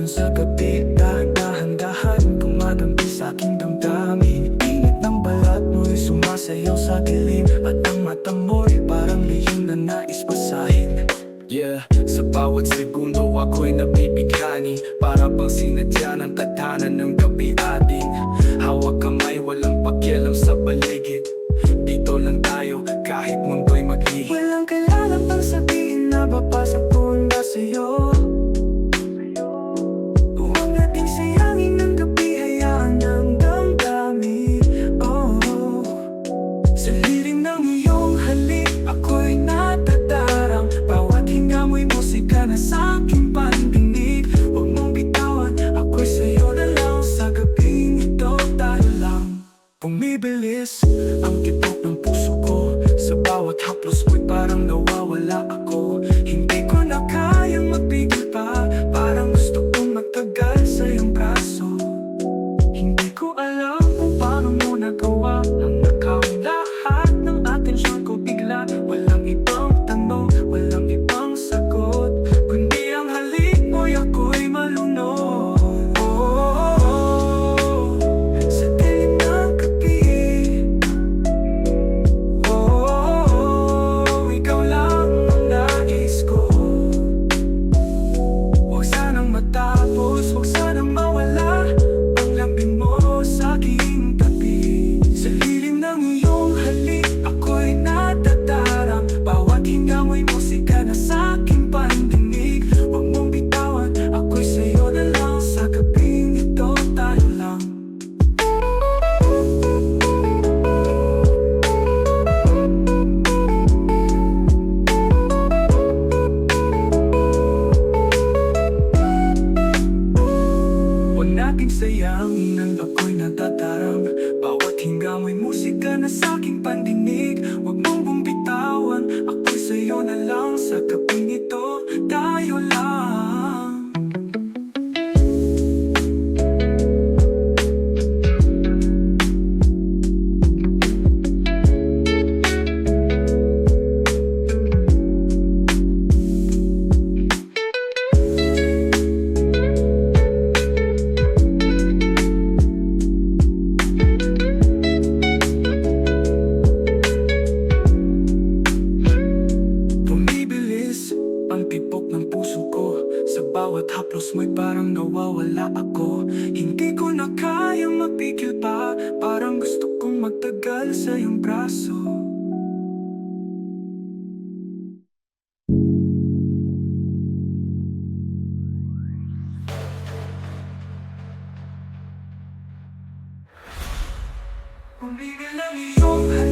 Alon sa gabi. Dahan-dahan Kumadampi sa aking damdamin. Init ng balat mo'y sumasayaw sa dilim At ang mata mo'y parang lihim na nais basahin. Yeah, sa bawat segundo ako'y nabibighani Para bang sinadya ng tadhana ng gabi ang tibok Nating sayangin ang ako'y natatarang. Bawat hinga mo'y musika na sa aking pandinig. Huwag mong bumbitawan, ako'y sa'yo na lang Sa gabing bawat haplos mo'y parang nawawala ako. Hindi ko na kayang mapigil pa. Parang gusto kong magtagal sa iyong braso. Umigil ang iyong